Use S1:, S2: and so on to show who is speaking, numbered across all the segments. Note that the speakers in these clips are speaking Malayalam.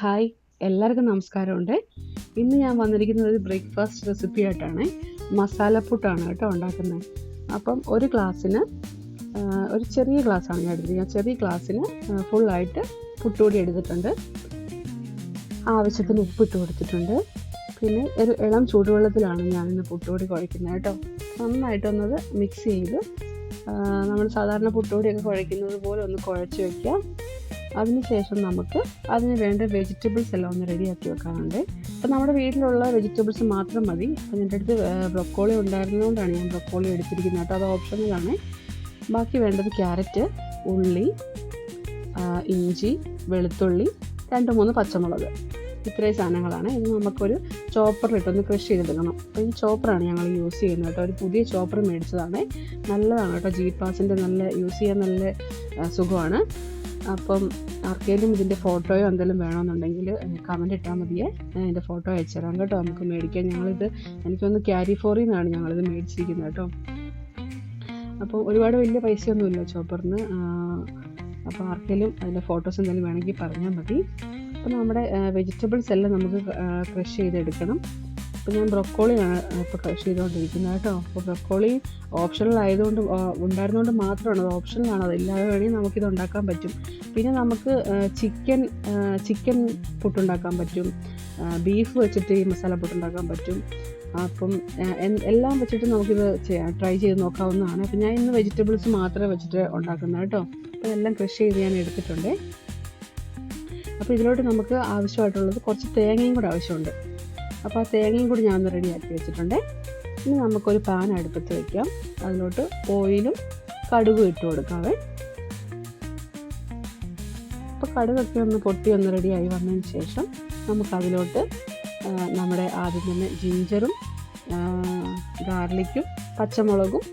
S1: ഹായ് എല്ലാവർക്കും നമസ്കാരമുണ്ട്. ഇന്ന് ഞാൻ വന്നിരിക്കുന്നത് ഒരു ബ്രേക്ക്ഫാസ്റ്റ് റെസിപ്പി ആയിട്ടാണ്. മസാലപ്പുട്ടാണ് കേട്ടോ ഉണ്ടാക്കുന്നത്. അപ്പം ഒരു ഗ്ലാസ്സിന് ഒരു ചെറിയ ഗ്ലാസ്സാണ് ഞാൻ എടുത്തിരിക്കുന്നത്. ചെറിയ ഗ്ലാസ്സിന് ഫുള്ളായിട്ട് പുട്ടുപൊടി എടുത്തിട്ടുണ്ട്. ആവശ്യത്തിന് ഉപ്പിട്ട് കൊടുത്തിട്ടുണ്ട്. പിന്നെ ഒരു ഇളം ചൂടുവെള്ളത്തിലാണ് ഞാനിന്ന് പുട്ടുപൊടി കുഴക്കുന്നത് കേട്ടോ. നന്നായിട്ടൊന്നത് മിക്സ് ചെയ്ത് നമ്മൾ സാധാരണ പുട്ടുപൊടിയൊക്കെ കുഴയ്ക്കുന്നത് പോലെ ഒന്ന് കുഴച്ച് വയ്ക്കുക അതിനുശേഷം നമുക്ക് അതിന് വേണ്ട വെജിറ്റബിൾസ് എല്ലാം ഒന്ന് റെഡിയാക്കി വെക്കാനുണ്ട്. അപ്പോൾ നമ്മുടെ വീട്ടിലുള്ള വെജിറ്റബിൾസ് മാത്രം മതി. അപ്പോൾ എന്റെ അടുത്ത് ബ്രൊക്കോളി ഉണ്ടായിരുന്നതുകൊണ്ടാണ് ഞാൻ ബ്രൊക്കോളി എടുത്തിരിക്കുന്നത്. കേട്ടോ അത് ഓപ്ഷനിലാണ്. ബാക്കി വേണ്ടത് ക്യാരറ്റ് ഉള്ളി ഇഞ്ചി വെളുത്തുള്ളി രണ്ട് മൂന്ന് പച്ചമുളക്. ഇത്രയും സാധനങ്ങളാണ്. ഇത് നമുക്കൊരു ചോപ്പറിലിട്ടൊന്ന് ക്രഷ് ചെയ്തെടുക്കണം. അപ്പോൾ ഈ ചോപ്പറാണ് ഞങ്ങൾ യൂസ് ചെയ്യുന്നത് കേട്ടോ. ഒരു പുതിയ ചോപ്പർ മേടിച്ചതാണ്. നല്ലതാണ് കേട്ടോ. ജി പാസിന്റെ നല്ല യൂസ് ചെയ്യാൻ നല്ല സുഖമാണ്. അപ്പം ആർക്കെങ്കിലും ഇതിന്റെ ഫോട്ടോയോ എന്തെങ്കിലും വേണമെന്നുണ്ടെങ്കിൽ കമന്റ് ഇട്ടാൽ മതിയേ. ഞാൻ ഫോട്ടോ അയച്ചു തരാം കേട്ടോ. നമുക്ക് മേടിക്കാം ഞങ്ങളിത് എനിക്കൊന്ന് ക്യാരി ഫോറിൽ നിന്നാണ് ഞങ്ങളിത് മേടിച്ചിരിക്കുന്നത് കേട്ടോ. അപ്പോൾ ഒരുപാട് വലിയ പൈസയൊന്നുമില്ല ചോപ്പറിന് അപ്പോൾ ആർക്കെങ്കിലും അതിന്റെ ഫോട്ടോസ് എന്തെങ്കിലും വേണമെങ്കിൽ പറഞ്ഞാൽ മതി. അപ്പോൾ നമ്മുടെ വെജിറ്റബിൾസ് എല്ലാം നമുക്ക് ക്രഷ് ചെയ്തെടുക്കണം. അപ്പോൾ ഞാൻ ബ്രൊക്കോളിയാണ് ഇപ്പോൾ ക്രഷ് ചെയ്തുകൊണ്ടിരിക്കുന്നത് കേട്ടോ. അപ്പോൾ ബ്രൊക്കോളി ഓപ്ഷണൽ ആയതുകൊണ്ട് ഉണ്ടായിരുന്നതുകൊണ്ട് മാത്രമാണ്. അത് ഓപ്ഷണലാണ് അത് ഇല്ലാതെ വേണമെങ്കിൽ നമുക്കിത് ഉണ്ടാക്കാൻ പറ്റും. പിന്നെ നമുക്ക് ചിക്കൻ ചിക്കൻ പുട്ടുണ്ടാക്കാൻ പറ്റും. ബീഫ് വെച്ചിട്ട് ഈ മസാല പുട്ടുണ്ടാക്കാൻ പറ്റും. അപ്പം എല്ലാം വെച്ചിട്ട് നമുക്കിത് ട്രൈ ചെയ്ത് നോക്കാവുന്നതാണ്. അപ്പം ഞാൻ ഇന്ന് വെജിറ്റബിൾസ് മാത്രമേ വെച്ചിട്ട് ഉണ്ടാക്കുന്നത് കേട്ടോ. അപ്പോൾ എല്ലാം ക്രഷ് ചെയ്ത് ഞാൻ എടുത്തിട്ടുണ്ട്. അപ്പോൾ ഇതിലോട്ട് നമുക്ക് ആവശ്യമായിട്ടുള്ളത് കുറച്ച് തേങ്ങയും കൂടെ ആവശ്യമുണ്ട്. അപ്പോൾ ആ തേങ്ങയും കൂടി ഞാൻ ഒന്ന് റെഡിയാക്കി വെച്ചിട്ടുണ്ട്. ഇനി നമുക്കൊരു പാൻ അടുപ്പത്ത് വയ്ക്കാം അതിലോട്ട് ഓയിലും കടുകും ഇട്ട് കൊടുക്കാവേ. അപ്പോൾ കടുകൊക്കെ ഒന്ന് പൊട്ടി ഒന്ന് റെഡിയായി വന്നതിന് ശേഷം നമുക്കതിലോട്ട് നമ്മുടെ ആദ്യം തന്നെ ജിഞ്ചറും ഗാർലിക്കും പച്ചമുളകും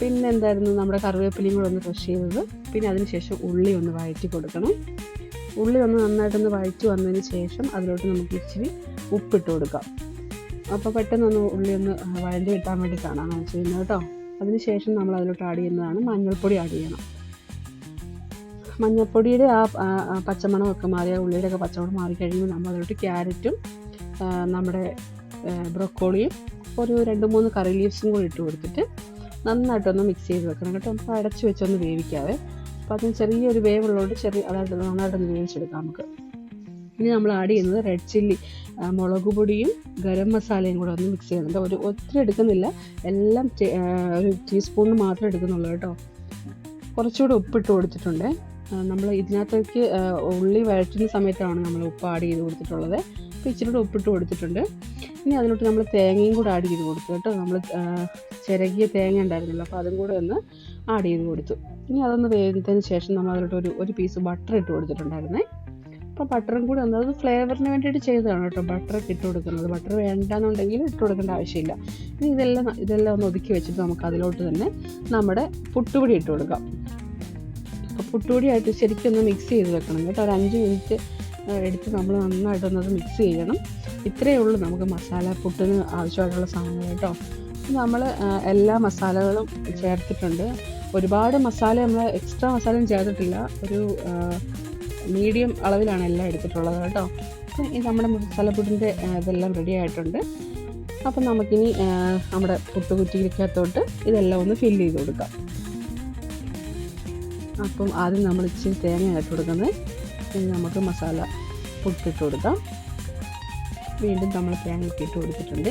S1: പിന്നെ എന്തായിരുന്നു നമ്മുടെ കറിവേപ്പിലയും കൂടെ ഒന്ന് ക്രഷ് ചെയ്തത്. പിന്നെ അതിന് ശേഷം ഉള്ളി ഒന്ന് വഴറ്റി കൊടുക്കണം. ഉള്ളി ഒന്ന് നന്നായിട്ടൊന്ന് വഴറ്റി വന്നതിന് ശേഷം അതിലോട്ട് നമുക്ക് ഇച്ചിരി ഉപ്പിട്ട് കൊടുക്കാം. അപ്പോൾ പെട്ടെന്നൊന്ന് ഉള്ളി ഒന്ന് വഴഞ്ഞ് കിട്ടാൻ വേണ്ടിയിട്ടാണ് വെച്ച് ചെയ്യുന്നത് കേട്ടോ. അതിന് ശേഷം നമ്മൾ അതിലോട്ട് ആഡ് ചെയ്യുന്നതാണ് മഞ്ഞൾപ്പൊടി ആഡ് ചെയ്യണം. മഞ്ഞൾപ്പൊടിയുടെ ആ പച്ചമണമൊക്കെ മാറിയ ഉള്ളിയുടെ ഒക്കെ പച്ചമണം മാറി കഴിയുമ്പോൾ നമ്മൾ അതിലോട്ട് ക്യാരറ്റും നമ്മുടെ ബ്രൊക്കോളിയും ഒരു രണ്ട് മൂന്ന് കറി ലീവ്സും കൂടി ഇട്ട് കൊടുത്തിട്ട് നന്നായിട്ടൊന്ന് മിക്സ് ചെയ്ത് വെക്കണം കേട്ടോ. നമുക്ക് അടച്ച് വെച്ചൊന്ന് വേവിക്കാവേ. അപ്പോൾ അതിന് ചെറിയൊരു വേവുള്ളതുകൊണ്ട് ചെറിയ അതായത് നന്നായിട്ടൊന്ന് വേവിച്ചെടുക്കാം നമുക്ക്. ഇനി നമ്മൾ ആഡ് ചെയ്യുന്നത് റെഡ് ചില്ലി മുളക് പൊടിയും ഗരം മസാലയും കൂടെ ഒന്ന് മിക്സ് ചെയ്യുന്നുണ്ട് ഒരു ഒത്തിരി എടുക്കുന്നില്ല. എല്ലാം ഒരു ടീസ്പൂണിന് മാത്രമേ എടുക്കുന്നുള്ളൂ കേട്ടോ. കുറച്ചുകൂടെ ഉപ്പിട്ട് കൊടുത്തിട്ടുണ്ട്. നമ്മൾ ഇതിനകത്തേക്ക് ഉള്ളി വഴറ്റുന്ന സമയത്താണ് നമ്മൾ ഉപ്പ് ആഡ് ചെയ്ത് കൊടുത്തിട്ടുള്ളത്. അപ്പോൾ ഇച്ചിരി കൂടെ ഉപ്പിട്ട് കൊടുത്തിട്ടുണ്ട്. ഇനി അതിലോട്ട് നമ്മൾ തേങ്ങയും കൂടെ ആഡ് ചെയ്ത് കൊടുത്തു കേട്ടോ. നമ്മൾ ചിരകിയ തേങ്ങ ഉണ്ടായിരുന്നല്ലോ അപ്പോൾ അതും കൂടെ ഒന്ന് ആഡ് ചെയ്ത് കൊടുത്തു. ഇനി അതൊന്ന് വേകുന്നതിന് ശേഷം നമ്മൾ അതിലോട്ട് ഒരു ഒരു പീസ് ബട്ടർ ഇട്ട് കൊടുത്തിട്ടുണ്ടായിരുന്നേ. അപ്പോൾ ബട്ടറും കൂടെ ഒന്ന് അത് ഫ്ലേവറിന് വേണ്ടിയിട്ട് ചെയ്തതാണ് കേട്ടോ. ബട്ടറൊക്കെ ഇട്ട് കൊടുക്കുന്നത്. ബട്ടർ വേണ്ടാന്നുണ്ടെങ്കിൽ ഇട്ട് കൊടുക്കേണ്ട ആവശ്യമില്ല. ഇനി ഇതെല്ലാം ഇതെല്ലാം ഒന്ന് ഒതുക്കി വെച്ചിട്ട് നമുക്ക് അതിലോട്ട് തന്നെ നമ്മുടെ പുട്ടുപൊടി ഇട്ട് കൊടുക്കാം. അപ്പോൾ പുട്ടുപൊടിയായിട്ട് ശരിക്കും ഒന്ന് മിക്സ് ചെയ്ത് വെക്കണം കേട്ടോ. ഒരു അഞ്ച് മിനിറ്റ് എടുത്ത് നമ്മൾ നന്നായിട്ടൊന്നത് മിക്സ് ചെയ്യണം. ഇത്രയേ ഉള്ളൂ നമുക്ക് മസാല പുട്ടിന് ആവശ്യമായിട്ടുള്ള സാധനങ്ങൾ കേട്ടോ. നമ്മൾ എല്ലാ മസാലകളും ചേർത്തിട്ടുണ്ട്. ഒരുപാട് മസാല നമ്മൾ എക്സ്ട്രാ മസാലയും ചേർത്തിട്ടില്ല. ഒരു മീഡിയം അളവിലാണ് എല്ലാം എടുത്തിട്ടുള്ളത് കേട്ടോ. അപ്പം ഈ നമ്മുടെ മസാലപ്പൊടിന്റെ ഇതെല്ലാം റെഡി ആയിട്ടുണ്ട്. അപ്പം നമുക്കിനി നമ്മുടെ നമ്മുടെ പുട്ടുകുറ്റിക്കകത്തോട്ട് ഇതെല്ലാം ഒന്ന് ഫില്ല് ചെയ്ത് കൊടുക്കാം. അപ്പം ആദ്യം നമ്മൾ ഇച്ചിരി തേങ്ങ ഇട്ട് കൊടുക്കുന്നത്. നമുക്ക് മസാല പുട്ടിട്ട് കൊടുക്കാം. വീണ്ടും നമ്മൾ തേങ്ങ ഇട്ടിട്ട് ഇട്ട് കൊടുത്തിട്ടുണ്ട്.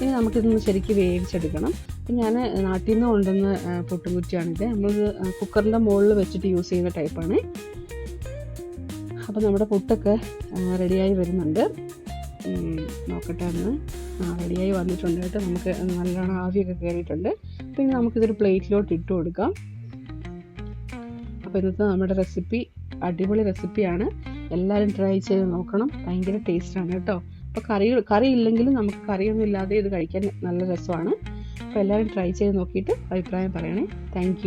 S1: ഇനി നമുക്കിതൊന്ന് ശരിക്ക് വേവിച്ചെടുക്കണം. അപ്പം ഞാൻ നാട്ടിൽ നിന്ന് കൊണ്ടുവന്ന പൊട്ടുകുറ്റിയാണിത്. നമ്മൾ കുക്കറിന്റെ മുകളിൽ വെച്ചിട്ട് യൂസ് ചെയ്യുന്ന ടൈപ്പാണ് അപ്പോൾ നമ്മുടെ പുട്ടൊക്കെ റെഡിയായി വരുന്നുണ്ട്. നോക്കട്ടെ ഒന്ന്. റെഡിയായി വന്നിട്ടുണ്ട് കേട്ടോ. നമുക്ക് നല്ലോണം ആവിയൊക്കെ കയറിയിട്ടുണ്ട് പിന്നെ നമുക്കിതൊരു പ്ലേറ്റിലോട്ട് ഇട്ട് കൊടുക്കാം. അപ്പോൾ ഇന്നത്തെ നമ്മുടെ റെസിപ്പി അടിപൊളി റെസിപ്പിയാണ് എല്ലാവരും ട്രൈ ചെയ്ത് നോക്കണം. ഭയങ്കര ടേസ്റ്റാണ് കേട്ടോ. അപ്പോൾ കറി കറി ഇല്ലെങ്കിലും നമുക്ക് കറിയൊന്നും ഇല്ലാതെ ഇത് കഴിക്കാൻ നല്ല രസമാണ്. അപ്പോൾ എല്ലാവരും ട്രൈ ചെയ്ത് നോക്കിയിട്ട് അഭിപ്രായം പറയണേ. താങ്ക്